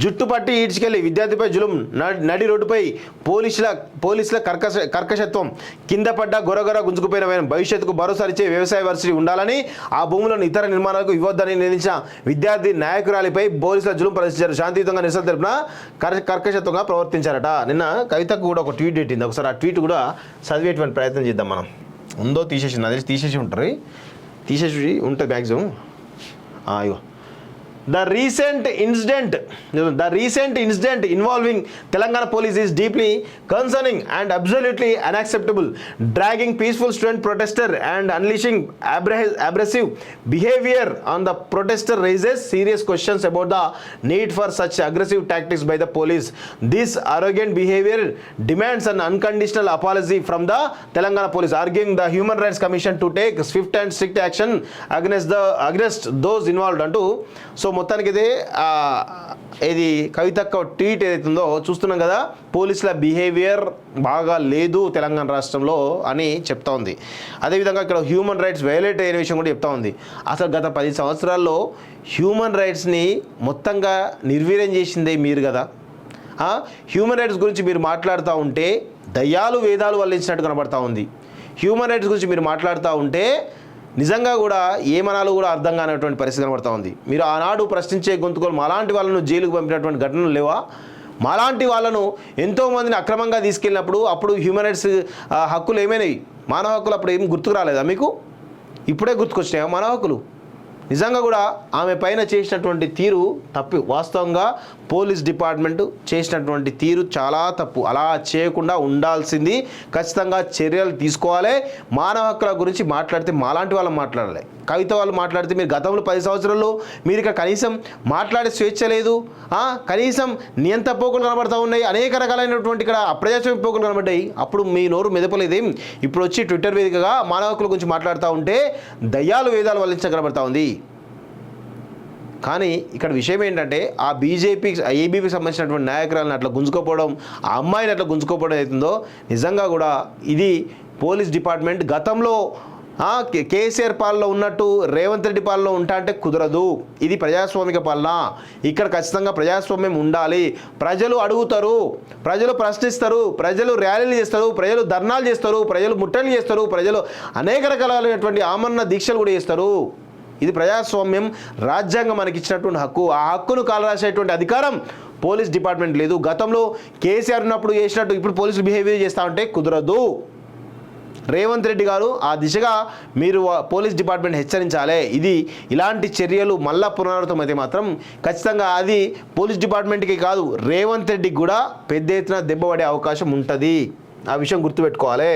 జుట్టు పట్టి ఈడ్చుకెళ్ళి విద్యార్థిపై జులుం నడి రోడ్డుపై పోలీసుల పోలీసుల కర్కశ కర్కశత్వం కింద పడ్డ గొరగొర గుంజుకుపోయిన భవిష్యత్తుకు భరోసా ఇచ్చే వ్యవసాయ వర్సిటీ ఉండాలని ఆ భూములను ఇతర నిర్మాణాలకు ఇవ్వద్దని నిర్ణయించిన విద్యార్థి నాయకురాలిపై పోలీసుల జులుం ప్రదర్శించారు. శాంతియుతంగా నిరసన తెలిపిన కర్ కర్కశత్వంగా ప్రవర్తించారట. నిన్న కవితకు కూడా ఒక ట్వీట్ పెట్టింది. ఒకసారి ఆ ట్వీట్ కూడా చదివేటువంటి ప్రయత్నం చేద్దాం మనం. ఉందో తీసేసి నాకు తీసేసి ఉంటారు తీసేసి ఉంటుంది maximum. The recent incident, the recent incident involving Telangana police is deeply concerning and absolutely unacceptable. Dragging peaceful student protester and unleashing abrasive behavior on the protester raises serious questions about the need for such aggressive tactics by the police. This arrogant behavior demands an unconditional apology from the Telangana police, arguing the Human Rights Commission to take swift and strict action against the against those involved. And to so మొత్తానికి ఇది ఇది కవితక్క tweet ఏదైతుందో చూస్తున్నాం కదా పోలీసుల behaviour బాగా లేదు తెలంగాణ రాష్ట్రంలో అని చెప్తా ఉంది. అదేవిధంగా ఇక్కడ హ్యూమన్ రైట్స్ వైలేట్ అయిన విషయం కూడా చెప్తా ఉంది. అసలు గత పది సంవత్సరాల్లో హ్యూమన్ రైట్స్ని మొత్తంగా నిర్వీర్యం చేసిందే మీరు కదా? హ్యూమన్ రైట్స్ గురించి మీరు మాట్లాడుతూ ఉంటే దయ్యాలు వేదాలు వల్లించినట్టు కనబడతా ఉంది. హ్యూమన్ రైట్స్ గురించి మీరు మాట్లాడుతూ ఉంటే నిజంగా కూడా ఏమనాలో కూడా అర్థం కానటువంటి పరిస్థితి కనబడతా ఉంది. మీరు ఆనాడు ప్రశ్నించే గొంతుకోలు మాలాంటి వాళ్ళను జైలుకు పంపినటువంటి ఘటనలు లేవా? మాలాంటి వాళ్ళను ఎంతోమందిని అక్రమంగా తీసుకెళ్ళినప్పుడు అప్పుడు హ్యూమన్ రైట్స్ హక్కులు ఏమైనాయి? మానవ హక్కులు అప్పుడు ఏం గుర్తుకు రాలేదా మీకు? ఇప్పుడే గుర్తుకొచ్చినాయా మానవ హక్కులు? నిజంగా కూడా ఆమె పైన చేసినటువంటి తీరు తప్పు. వాస్తవంగా పోలీస్ డిపార్ట్మెంట్ చేసినటువంటి తీరు చాలా తప్పు. అలా చేయకుండా ఉండాల్సింది ఖచ్చితంగా చర్యలు తీసుకోవాలి. మానవ హక్కుల గురించి మాట్లాడితే మాలాంటి వాళ్ళు మాట్లాడాలి. కవిత వాళ్ళు మాట్లాడితే మీరు గతంలో పది సంవత్సరాల్లో మీరు ఇక కనీసం మాట్లాడే స్వేచ్ఛ లేదు. కనీసం నియంత పోకులు కనబడతా ఉన్నాయి. అనేక రకాలైనటువంటి ఇక్కడ అప్రజాస్వామ్య పోకులు కనబడ్డాయి. అప్పుడు మీ నోరు మెదపలేదేం. ఇప్పుడు వచ్చి ట్విట్టర్ వేదికగా మానవ హక్కుల గురించి మాట్లాడుతూ ఉంటే దయ్యాలు వేదాలు వల్లించగలబడతా ఉంది. కానీ ఇక్కడ విషయం ఏంటంటే ఆ బీజేపీకి ఏబీపీకి సంబంధించినటువంటి నాయకురాలను అట్లా గుంజుకోపోవడం ఆ అమ్మాయిని అట్లా గుంజుకోపోవడం అవుతుందో నిజంగా కూడా ఇది పోలీస్ డిపార్ట్మెంట్ గతంలో కేసీఆర్ పాలనలో ఉన్నట్టు రేవంత్ రెడ్డి పాలనలో ఉంటా అంటే కుదరదు. ఇది ప్రజాస్వామిక పాలన. ఇక్కడ ఖచ్చితంగా ప్రజాస్వామ్యం ఉండాలి. ప్రజలు అడుగుతారు ప్రజలు ప్రశ్నిస్తారు ప్రజలు ర్యాలీలు చేస్తారు ప్రజలు ధర్నాలు చేస్తారు ప్రజలు ముట్టలు చేస్తారు ప్రజలు అనేక రకాలైనటువంటి ఆమరణ దీక్షలు కూడా చేస్తారు. ఇది ప్రజాస్వామ్యం రాజ్యాంగం మనకి ఇచ్చినటువంటి హక్కు. ఆ హక్కును కాలరాసేటువంటి అధికారం పోలీస్ డిపార్ట్మెంట్ లేదు. గతంలో కేసీఆర్ ఉన్నప్పుడు చేసినట్టు ఇప్పుడు పోలీసులు బిహేవియర్ చేస్తూ ఉంటే కుదరదు. రేవంత్ రెడ్డి గారు ఆ దిశగా మీరు పోలీస్ డిపార్ట్మెంట్ హెచ్చరించాలి. ఇది ఇలాంటి చర్యలు మళ్ళా పునరావృతం అయితే మాత్రం ఖచ్చితంగా అది పోలీస్ డిపార్ట్మెంట్కి కాదు రేవంత్ రెడ్డికి కూడా పెద్ద ఎత్తున దెబ్బ పడే అవకాశం ఉంటుంది. ఆ విషయం గుర్తుపెట్టుకోవాలి.